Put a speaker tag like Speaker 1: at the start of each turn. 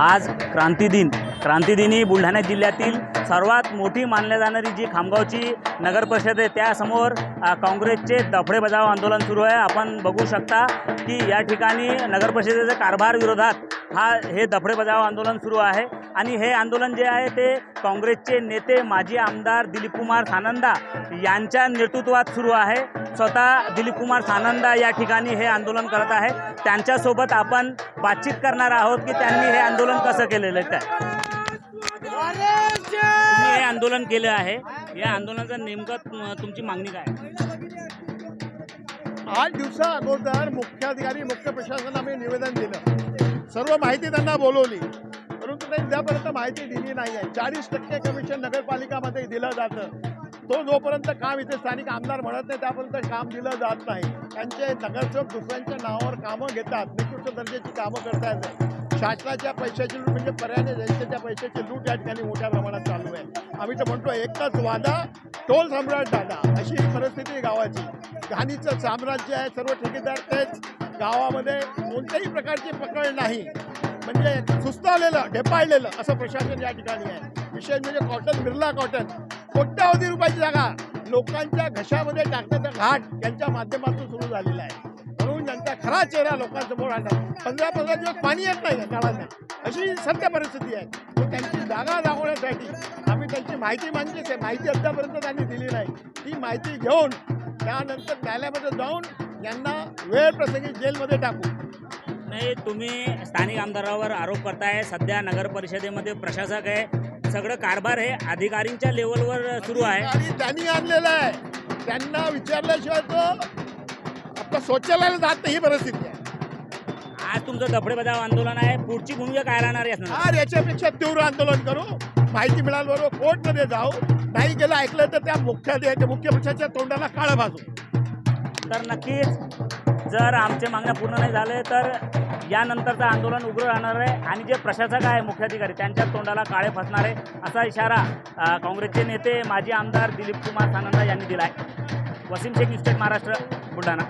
Speaker 1: आज क्रांतिदिन क्रांतिदिनी बुलढाणा जिल्ह्यातील सर्वात मोठी मानल्या जाणारी जी खामगावची नगर परिषद आहे त्यासमोर काँग्रेसचे दफडे बजाव आंदोलन सुरू आहे. आपण बघू शकता की या ठिकाणी नगर परिषदेच्या कारभार विरोधात हा हे दफडे बजाव आंदोलन सुरू आहे. आणि हे आंदोलन जे आहे ते काँग्रेसचे नेते माजी आमदार दिलीपकुमार सानंदा यांच्या नेतृत्वात सुरू आहे. स्वतः दिलीपकुमार सानंदा या ठिकाणी हे आंदोलन करत आहे. त्यांच्यासोबत आपण बातचीत करणार आहोत की त्यांनी हे आंदोलन कसं केलेलं आहे. काय हे आंदोलन केलं आहे. या आंदोलनाचं नेमकं तुमची मागणी काय
Speaker 2: आठ दिवसा अगोदर मुख्याधिकारी मुख्य प्रशासनाने निवेदन दिलं. सर्व माहिती त्यांना बोलवली. परंतु त्यांनी त्यापर्यंत माहिती दिली नाही आहे चाळीस टक्के कमिशन नगरपालिकामध्ये दिलं जातं. तो जोपर्यंत काम इथे स्थानिक आमदार म्हणत नाही त्यापर्यंत काम दिलं जात नाही. त्यांचे नगरसेवक दुसऱ्यांच्या नावावर कामं घेतात निकृष्ट दर्जाची कामं करतात शासनाच्या पैशाची लूट म्हणजे पर्याय जनतेच्या पैशाची लूट या ठिकाणी मोठ्या प्रमाणात चालू आहे. आम्ही तर म्हणतो एकच वादा टोल सम्राट दादा अशी परिस्थिती गावाची. घाणीचं साम्राज्य आहे सर्व ठेकेदार तेच. गावामध्ये कोणत्याही प्रकारची पकड नाही. म्हणजे सुस्तावलेलं ढेपाळलेलं असं प्रशासन या ठिकाणी आहे. विशेष म्हणजे कॉटन बिर्ला कॉटन कोट्यावधी रुपयाची जागा. लोकांच्या घशामध्ये टाकण्याचा घाट यांच्या माध्यमातून सुरू झालेला आहे. म्हणून त्यांचा खरा चेहरा लोकांसमोर आणतात पंधरा पंधरा दिवस पाणी येत नाही या अशी सत्य परिस्थिती आहे. त्यांची जागा दाखवण्यासाठी आम्ही त्यांची माहिती मागितली. आहे माहिती अद्यापर्यंत त्यांनी दिली नाही. ती माहिती घेऊन त्यानंतर न्यायालयामध्ये जाऊन यांना वेळ प्रसंगी जेलमध्ये टाकू.
Speaker 1: नाही तुम्ही स्थानिक आमदारावर आरोप करताय. सध्या नगर परिषदेमध्ये प्रशासक आहे. सगळं कारभार हे अधिकारींच्या लेवलवर सुरू आहे.
Speaker 2: आणि त्यांनी आणलेलं आहे. त्यांना विचारल्याशिवाय तो आपलं शौचालयाला जात नाही ही परिस्थिती आहे.
Speaker 1: आज तुमचं दफडे बजाव आंदोलन आहे. पुढची भूमिका काय राहणार आहे
Speaker 2: फार याच्यापेक्षा तीव्र आंदोलन करू. माहिती मिळाल्याबरोबर कोर्टमध्ये जाऊ. नाही गेलं ऐकलं तर त्या मुख्य मुख्य पक्षाच्या तोंडाला काळं भाजू.
Speaker 1: तर नक्कीच जर आमचे मागण्या पूर्ण नाही झाले तर यानंतरचं आंदोलन उग्र राहणार आहे. आणि जे प्रशासक आहे मुख्याधिकारी त्यांच्या तोंडाला काळे फसणार आहे असा इशारा काँग्रेसचे नेते माजी आमदार दिलीप कुमार सानंदा यांनी दिला आहे वसीम शेख इस्टेट महाराष्ट्र बुलढाणा.